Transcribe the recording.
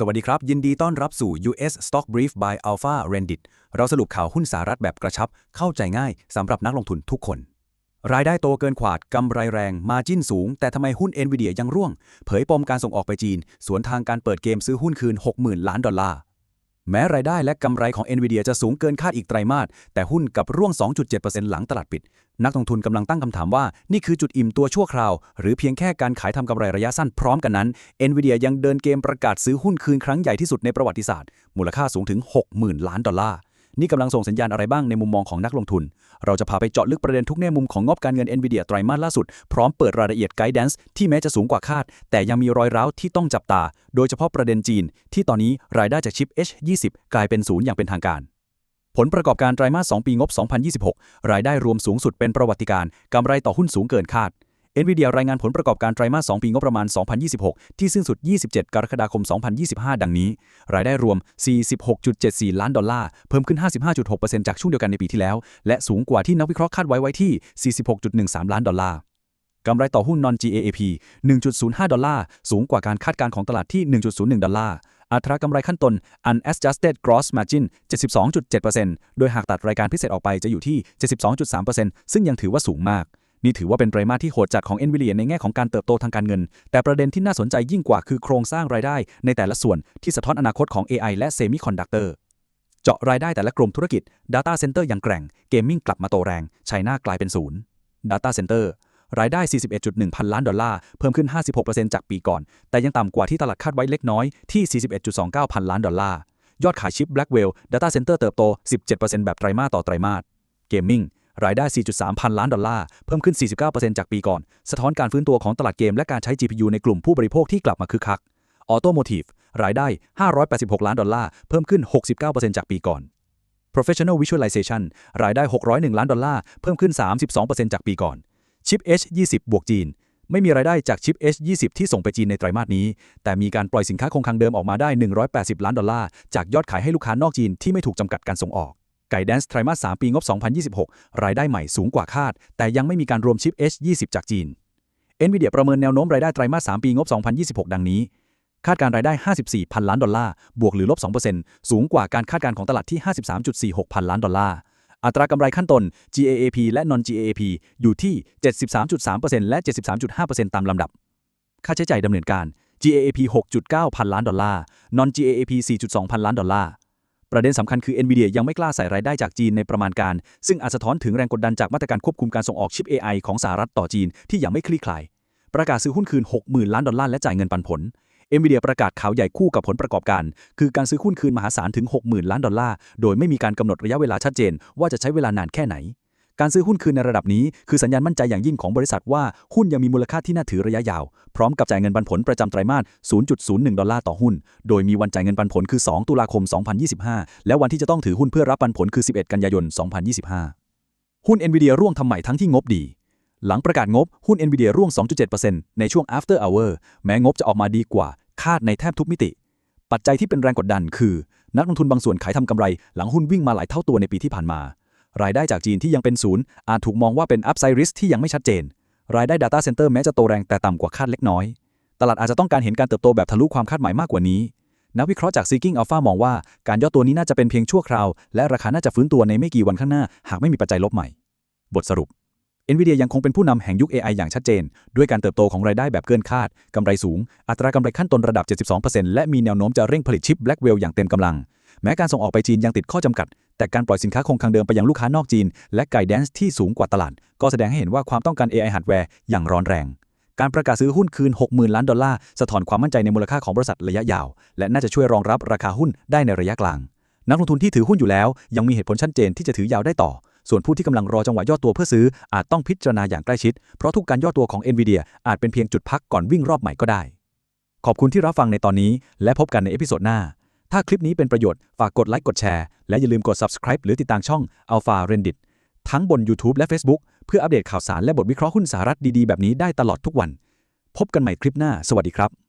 สวัสดีครับ ยินดีต้อนรับสู่ US Stock Brief by Alpha Rendit เราสรุปข่าวหุ้นสหรัฐแบบกระชับ เข้าใจง่ายสำหรับนักลงทุนทุกคน รายได้โตเกินขวาดกำไรแรง มาจิ้นสูง แต่ทำไมหุ้น NVIDIA ยังร่วง เผยปมการส่งออกไปจีน สวนทางการเปิดเกมซื้อหุ้นคืน 60,000 ล้านดอลลาร์ แม้รายได้และกำไรของ NVIDIA จะสูงเกินคาดอีกไตรมาส แต่หุ้นกับร่วง 2.7%หลังตลาดปิด นักลงทุนกำลังตั้งคำถามว่า นี่คือจุดอิ่มตัวชั่วคราว หรือเพียงแค่การขายทำกำไรระยะสั้นพร้อมกันนั้น NVIDIA ยังเดินเกมประกาศซื้อหุ้นคืนครั้งใหญ่ที่สุดในประวัติศาสตร์ มูลค่าสูงถึง 60,000 ล้านดอลลาร์ นี่กำลังส่งสัญญาณอะไรบ้างในมุมมองของนักลงทุน เราจะพาไปเจาะลึกประเด็นทุกแง่มุมของงบการเงิน NVIDIA ไตรมาสล่าสุด พร้อมเปิดรายละเอียดไกด์แดนซ์ที่แม้จะสูงกว่าคาด แต่ยังมีรอยร้าวที่ต้องจับตา โดยเฉพาะประเด็นจีน ที่ตอนนี้รายได้จากชิป H20 กลายเป็นศูนย์อย่างเป็นทางการผลประกอบการไตรมาส 2 ปีงบ 2026 รายได้รวมสูงสุดเป็นประวัติการณ์กำไรต่อหุ้นสูงเกินคาด NVIDIA รายงานผลประกอบการไตรมาส 2 ปีงบประมาณ 2026 ที่สิ้นสุด 27 กรกฎาคม 2025 ดังนี้ รายได้รวม 46.74 ล้านดอลลาร์ เพิ่มขึ้น 55.6%จากช่วงเดียวกันในปีที่แล้ว และสูงกว่าที่นักวิเคราะห์คาดไว้ไว้ที่ 46.13 ล้านดอลลาร์กำไรต่อหุ้น non-GAAP 1.05 ดอลลาร์ สูงกว่าการคาดการณ์ของตลาดที่ 1.01 ดอลลาร์ อัตรากำไรขั้นต้น unadjusted gross margin 72.7%โดยหากตัดรายการพิเศษออกไปจะอยู่ที่ 72.3%ซึ่งยังถือว่าสูงมาก นี่ถือว่าเป็นไตรมาสที่โหดจัดของ NVIDIA ในแง่ของการเติบโตทางการเงิน แต่ประเด็นที่น่าสนใจยิ่งกว่าคือโครงสร้างรายได้ในแต่ละส่วนที่สะท้อนอนาคตของ AI และ Semiconductor เจาะรายได้แต่ละกลุ่มธุรกิจ Data Center ยังแกร่ง Gaming กลับมาโตแรง China กลายเป็นศูนย์ Data Center รายได้ 41.1 พันล้านดอลลาร์ เพิ่มขึ้น 56%จากปีก่อน แต่ยังต่ำกว่าที่ตลาดคาดไว้เล็กน้อยที่ 41.29 พันล้านดอลลาร์ ยอดขายชิป Blackwell Data Center เติบโต 17%แบบไตรมาสต่อไตรมาส Gaming รายได้ 4.3 พันล้านดอลลาร์ เพิ่มขึ้น 49%จากปีก่อน สะท้อนการฟื้นตัวของตลาดเกมและการใช้ GPU ในกลุ่มผู้บริโภคที่กลับมาคึกคัก Automotive รายได้ 586 ล้านดอลลาร์ เพิ่มขึ้น 69%จากปีก่อน Professional Visualization รายได้ 601 ล้านดอลลาร์ เพิ่มขึ้น 32%จากปีก่อน ชิป H20 บวกจีน ไม่มีรายได้จากชิป H20 ที่ส่งไปจีนในไตรมาสนี้ แต่มีการปล่อยสินค้าคงคลังเดิมออกมาได้ 180 ล้านดอลลาร์ จากยอดขายให้ลูกค้านอกจีนที่ไม่ถูกจำกัดการส่งออก ไก่แดนซ์ไตรมาส 3 ปีงบ 2026 รายได้ใหม่สูงกว่าคาด แต่ยังไม่มีการรวมชิป H20 จากจีน NVIDIA ประเมินแนวโน้มรายได้ไตรมาส 3 ปีงบ 2026 ดังนี้ คาดการรายได้ 54 พันล้านดอลลาร์ บวกหรือลบ 2%สูงกว่าการคาดการณ์ของตลาดที่ 53.46 พันล้านดอลลาร์ อัตรากำไรขั้นต้น GAAP และ non-GAAP อยู่ที่ 73.3%และ 73.5%ตามลำดับ ค่าใช้จ่ายดำเนินการ GAAP 6.9 พันล้านดอลลาร์ non-GAAP 4.2 พันล้านดอลลาร์ ประเด็นสำคัญคือ NVIDIA ยังไม่กล้าใส่รายได้จากจีนในประมาณการ ซึ่งอาจสะท้อนถึงแรงกดดันจากมาตรการควบคุมการส่งออกชิป AI ของสหรัฐต่อจีนที่ยังไม่คลี่คลาย ประกาศซื้อหุ้นคืน 60,000 ล้านดอลลาร์และจ่ายเงินปันผล NVIDIA ประกาศข่าวใหญ่คู่กับผลประกอบการ คือการซื้อหุ้นคืนมหาศาลถึง 60,000 ล้านดอลลาร์ โดยไม่มีการกำหนดระยะเวลาชัดเจน ว่าจะใช้เวลานานแค่ไหน การซื้อหุ้นคืนในระดับนี้คือสัญญาณมั่นใจอย่างยิ่งของบริษัทว่าหุ้นยังมีมูลค่าที่น่าถือระยะยาว พร้อมกับจ่ายเงินปันผลประจำไตรมาส 0.01 ดอลลาร์ต่อหุ้น โดยมีวันจ่ายเงินปันผลคือ 2 ตุลาคม 2025 และวันที่จะต้องถือหุ้นเพื่อรับปันผลคือ 11 กันยายน 2025 หุ้น NVIDIA ร่วงทำใหม่ทั้งที่งบดีหลังประกาศงบ หุ้น NVIDIA ร่วง 2.7%ในช่วง after hour แม้งบจะออกมาดีกว่า คาดในแทบทุกมิติ ปัจจัยที่เป็นแรงกดดันคือ นักลงทุนบางส่วนขายทำกำไร หลังหุ้นวิ่งมาหลายเท่าตัวในปีที่ผ่านมา รายได้จากจีนที่ยังเป็นศูนย์อาจถูกมองว่าเป็น upside risk ที่ยังไม่ชัดเจน รายได้ data center แม้จะโตแรงแต่ต่ำกว่าคาดเล็กน้อย ตลาดอาจจะต้องการเห็นการเติบโตแบบทะลุความคาดหมายมากกว่านี้ นักวิเคราะห์จาก Seeking Alpha มองว่าการย่อตัวนี้น่าจะเป็นเพียงชั่วคราว และราคาน่าจะฟื้นตัวในไม่กี่วันข้างหน้า หากไม่มีปัจจัยลบใหม่ บทสรุป NVIDIA ยังคงเป็นผู้นำแห่งยุค AI อย่างชัดเจน ด้วยการเติบโตของรายได้แบบเกินคาดกำไรสูง อัตรากำไรขั้นต้นระดับ 72%และมีแนวโน้มจะเร่งผลิตชิป Blackwell อย่างเต็มกำลัง แม้การส่งออกไปจีนยังติดข้อจำกัด แต่การปล่อยสินค้าคงคลังเดิมไปยังลูกค้านอกจีน และไก่แดนซ์ที่สูงกว่าตลาด ก็แสดงให้เห็นว่าความต้องการ AI ฮาร์ดแวร์อย่างร้อนแรง การประกาศซื้อหุ้นคืน 60,000 ล้านดอลลาร์สะท้อนความมั่นใจในมูลค่าของบริษัทระยะยาว และน่าจะช่วยรองรับราคาหุ้นได้ในระยะกลาง นักลงทุนที่ถือหุ้นอยู่แล้ว ยังมีเหตุผลชัดเจนที่จะถือยาวได้ต่อ ส่วนผู้ที่กำลังรอจังหวะย่อตัวเพื่อซื้ออาจต้องพิจารณาอย่างใกล้ชิด เพราะทุกการย่อตัวของ NVIDIA อาจเป็นเพียงจุดพักก่อนวิ่งรอบใหม่ก็ได้ ขอบคุณที่รับฟังในตอนนี้ และพบกันในเอพิโซดหน้า ถ้าคลิปนี้เป็นประโยชน์ฝากกดไลค์กดแชร์ และอย่าลืมกด subscribe หรือติดตามช่อง Alpha Rendit ทั้งบน YouTube และ Facebook เพื่ออัปเดตข่าวสารและบทวิเคราะห์หุ้นสหรัฐดีๆ แบบนี้ได้ตลอดทุกวัน พบกันใหม่คลิปหน้า สวัสดีครับ